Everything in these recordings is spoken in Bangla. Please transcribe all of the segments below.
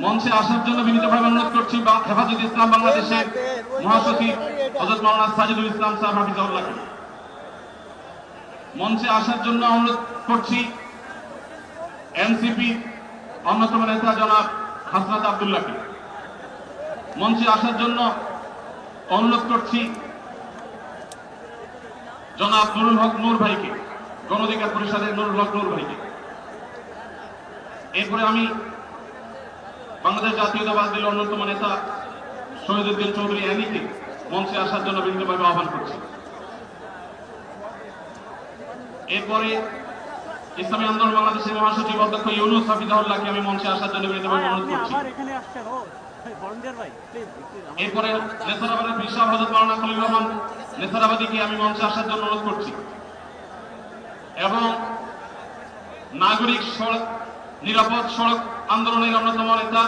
মঞ্চে আসার জন্য বিনীতভাবে অনুরোধ করছি হেফাজত ইসলাম বাংলাদেশের মহাসচিব হজরত মাওলানা সাজিদুল ইসলাম সাহেব হাফিজাউল্লাহকে মঞ্চে আসার জন্য অনুরোধ করছি, এনসিপি অন্যতম নেতা জনাব হাসনাত আবদুল্লাহকে মঞ্চে আসার জন্য অনুরোধ করছি জনাব নুরুল হক নূর ভাইকে, গণ অধিকার পরিষদের নুরুল হক নূর ভাইকে। এরপরে আমি বাংলাদেশ জাতীয়তাবাদ দলের অন্যতম নেতা শহীদুদ্দিন চৌধুরী অ্যানিকে মঞ্চে আসার জন্য বিভিন্নভাবে আহ্বান করছি। এরপরে ইসলামী আন্দোলন বাংলাদেশের মহাসচিব অধ্যক্ষ ইউনুস হাফিজাউল্লাহকে আমি মঞ্চে আসার জন্য বিভিন্নভাবে অনুরোধ করছি। এরপরে নেসারাবাদের বিশাল হজরত মাওলানা খলিল রহমান নেসারাবাদীকে আমি মঞ্চে আসার জন্য অনুরোধ করছি। এবং নাগরিক সড়ক নিরাপদ সড়ক আন্দোলনের অন্যতম নেতা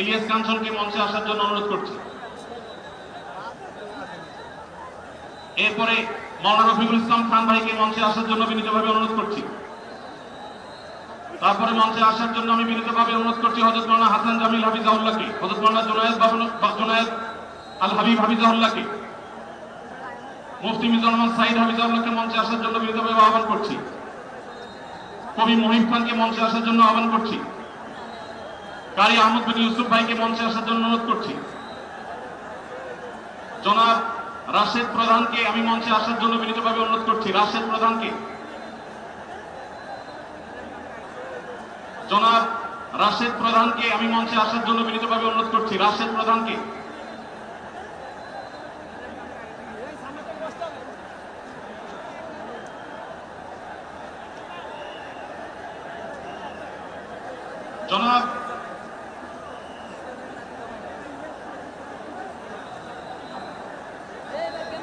ইলিয়াস কাঞ্চনকে মঞ্চে আসার জন্য অনুরোধ করছি। এরপরে মৌলানা রফিকুল ইসলাম খান ভাইকে মঞ্চে আসার জন্য বিনীতভাবে অনুরোধ করছি। তারপরে মঞ্চে আসার জন্য আমি বিনীতভাবে অনুরোধ করছি হজরত মাওলানা হাসান জামিল হাফিজাউল্লাহকে হজরত মাওলানা জুনায়েদ জুনায়েদ আল হাবিব হাফিজাউল্লাহকে মুফতি মিজানুর সাইদ হাফিজাউল্লাহকে মঞ্চে আসার জন্য বিনীতভাবে আহ্বান করছি। কবি মহিম খানকে মঞ্চে আসার জন্য আহ্বান করছি। কারি আহমদ বিন ইউসুফ ভাইকে মঞ্চে আসার জন্য অনুরোধ করছি। জনাব রাশেদ প্রধানকে আমি মঞ্চে আসার জন্য বিনীতভাবে অনুরোধ করছি। রাশেদ প্রধানকে। জনাব রাশেদ প্রধানকে আমি মঞ্চে আসার জন্য বিনীতভাবে অনুরোধ করছি। রাশেদ প্রধানকে। জনাব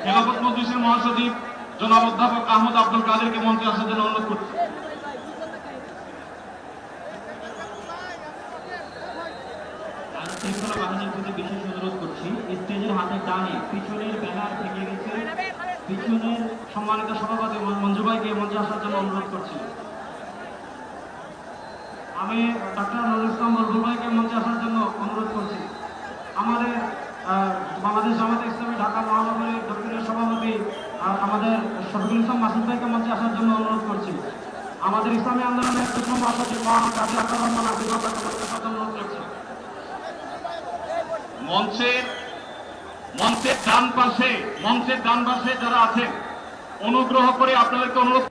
খেলাফত মজলিসের মহাসচিব জনাব অধ্যাপক আহমদ আব্দুল কাদেরকে মঞ্চে আসার জন্য অনুরোধ করছি। সম্মানিত সভাপতি মঞ্জু মঞ্চে আসার জন্য অনুরোধ করছি। আমি আমাদের বাংলাদেশ জামাতে আমাদের শফিকুল ইসলাম মাসুদ ভাইকে মঞ্চে আসার জন্য অনুরোধ করছি। আমাদের ইসলামী আন্দোলনের প্রথম মহাসচিব মহান কাজী আব্দুর রহমান অনুরোধ করছি। মঞ্চের মঞ্চের ডান পাশে, মঞ্চের ডান পাশে যারা আছেন, অনুগ্রহ করে আপনাদেরকে অনুরোধ